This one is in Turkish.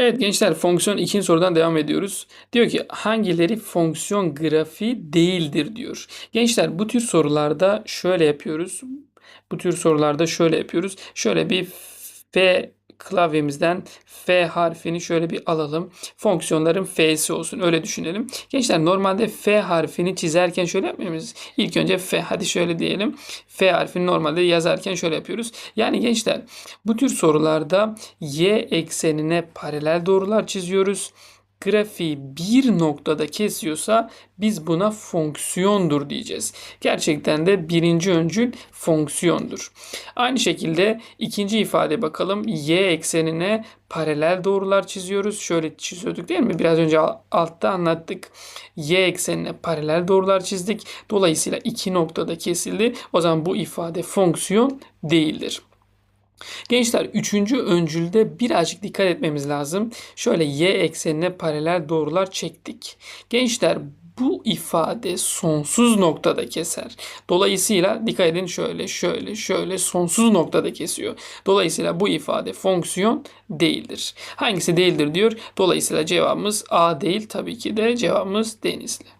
Evet gençler fonksiyon ikinci sorudan devam ediyoruz. Diyor ki hangileri fonksiyon grafiği değildir diyor. Gençler bu tür sorularda şöyle yapıyoruz. Bu tür sorularda şöyle yapıyoruz. Şöyle bir F klavyemizden F harfini şöyle bir alalım. Fonksiyonların F'si olsun öyle düşünelim. Gençler normalde F harfini çizerken şöyle yapmıyor? İlk önce F hadi şöyle diyelim. F harfini normalde yazarken şöyle yapıyoruz. Yani gençler bu tür sorularda y eksenine paralel doğrular çiziyoruz. Grafiği bir noktada kesiyorsa biz buna fonksiyondur diyeceğiz. Gerçekten de birinci öncül fonksiyondur. Aynı şekilde ikinci ifade bakalım. Y eksenine paralel doğrular çiziyoruz. Şöyle çiziyorduk değil mi? Biraz önce altta anlattık. Y eksenine paralel doğrular çizdik. Dolayısıyla iki noktada kesildi. O zaman bu ifade fonksiyon değildir. Gençler üçüncü öncülde birazcık dikkat etmemiz lazım. Şöyle y eksenine paralel doğrular çektik. Gençler bu ifade sonsuz noktada keser. Dolayısıyla dikkat edin şöyle şöyle şöyle sonsuz noktada kesiyor. Dolayısıyla bu ifade fonksiyon değildir. Hangisi değildir diyor. Dolayısıyla cevabımız A değil tabii ki de cevabımız Denizli.